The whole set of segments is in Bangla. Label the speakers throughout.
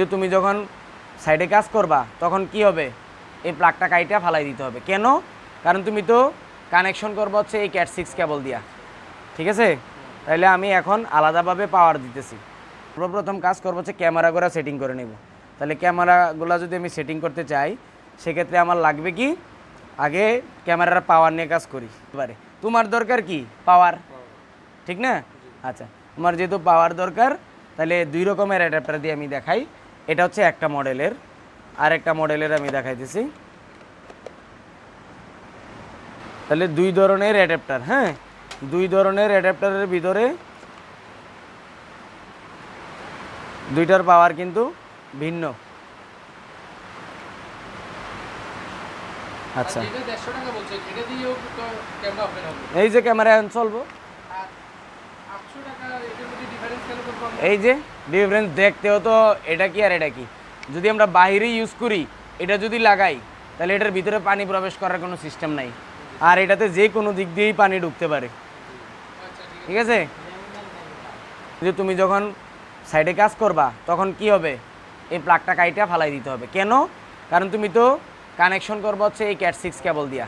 Speaker 1: যে তুমি যখন সাইডে কাজ করবা তখন কি হবে? এই প্লাগটা কাইটা ফালাই দিতে হবে। কেন? কারণ তুমি তো কানেকশন করব হচ্ছে এই ক্যাট সিক্স কেবল দিয়া। ঠিক আছে? তাইলে আমি এখন আলাদাভাবে পাওয়ার দিতেছি। সর্বপ্রথম কাজ করব হচ্ছে ক্যামেরাগুলো সেটিং করে নেব। তাহলে ক্যামেরাগুলো যদি আমি সেটিং করতে চাই সেক্ষেত্রে আমার লাগবে কি? আগে ক্যামেরার পাওয়ার নিয়ে কাজ করি। এবারে তোমার দরকার কি? পাওয়ার ঠিক না? আচ্ছা তোমার যেহেতু পাওয়ার দরকার তাহলে দুই রকমের অ্যাডাপ্টার দিয়ে আমি দেখাই। এটা হচ্ছে একটা মডেলের আর একটা মডেলের আমি দেখাইতেছি। তাহলে দুই ধরনের অ্যাডাপ্টার হ্যাঁ? দুই ধরনের অ্যাডাপ্টারের ভিতরে দুইটার পাওয়ার কিন্তু ভিন্ন। আচ্ছা। এই যে ক্যামেরা চলবো। এই যে ডিফারেন্স দেখতেও তো এটা কি আর এটা কি? যদি আমরা বাইরে ইউজ করি, এটা যদি লাগাই, তাহলে এটার ভিতরে পানি প্রবেশ করার কোনো সিস্টেম নাই। আর এটাতে যে কোনো দিক দিয়েই পানি ঢুকতে পারে।
Speaker 2: ঠিক
Speaker 1: আছে? যে তুমি যখন সাইডে কাজ করবা, তখন কি হবে? এই প্লাগটা কাইটা ফালাই দিতে হবে। কেন? কারণ তুমি তো কানেকশন করব হচ্ছে এই ক্যাট সিক্স কেবল দিয়া।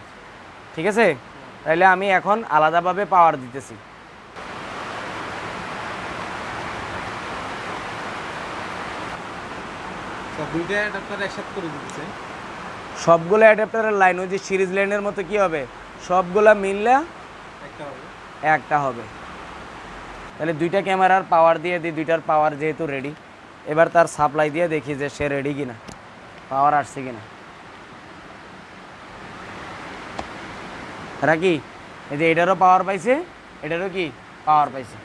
Speaker 1: ঠিক আছে? তাহলে আমি এখন আলাদাভাবে পাওয়ার দিতেছি।
Speaker 2: দুইটা অ্যাডাপ্টার একসাথে করে দিচ্ছে
Speaker 1: সবগুলো অ্যাডাপ্টারের লাইন ওই যে সিরিজ লাইনের মতো কি হবে? সবগুলা মিললে
Speaker 2: একটা হবে।
Speaker 1: একটা হবে। তাহলে দুইটা ক্যামেরার পাওয়ার দিয়ে দিই দুইটার পাওয়ার যেহেতু রেডি এবার তার সাপ্লাই দিয়ে দেখি যে সে রেডি কিনা পাওয়ার আসছে কিনা। রাখি এই যে এটারও পাওয়ার পাইছে এটারও কি? পাওয়ার পাইছে।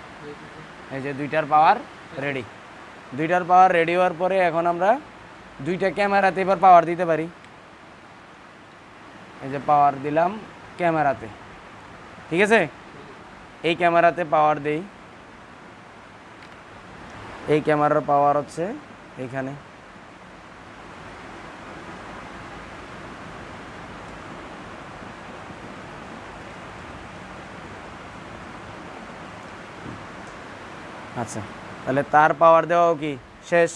Speaker 1: এই যে দুইটার পাওয়ার রেডি দুইটার পাওয়ার রেডি হওয়ার পরে এখন আমরা দুইটা ক্যামেরাতে এবার পাওয়ার দিতে পারি। এই যে পাওয়ার দিলাম ক্যামেরাতে। ঠিক আছে? এই ক্যামেরাতে পাওয়ার দেই। এই ক্যামেরার পাওয়ার হচ্ছে এখানে। আচ্ছা তাহলে তার পাওয়ার দেওয়াও কি? শেষ।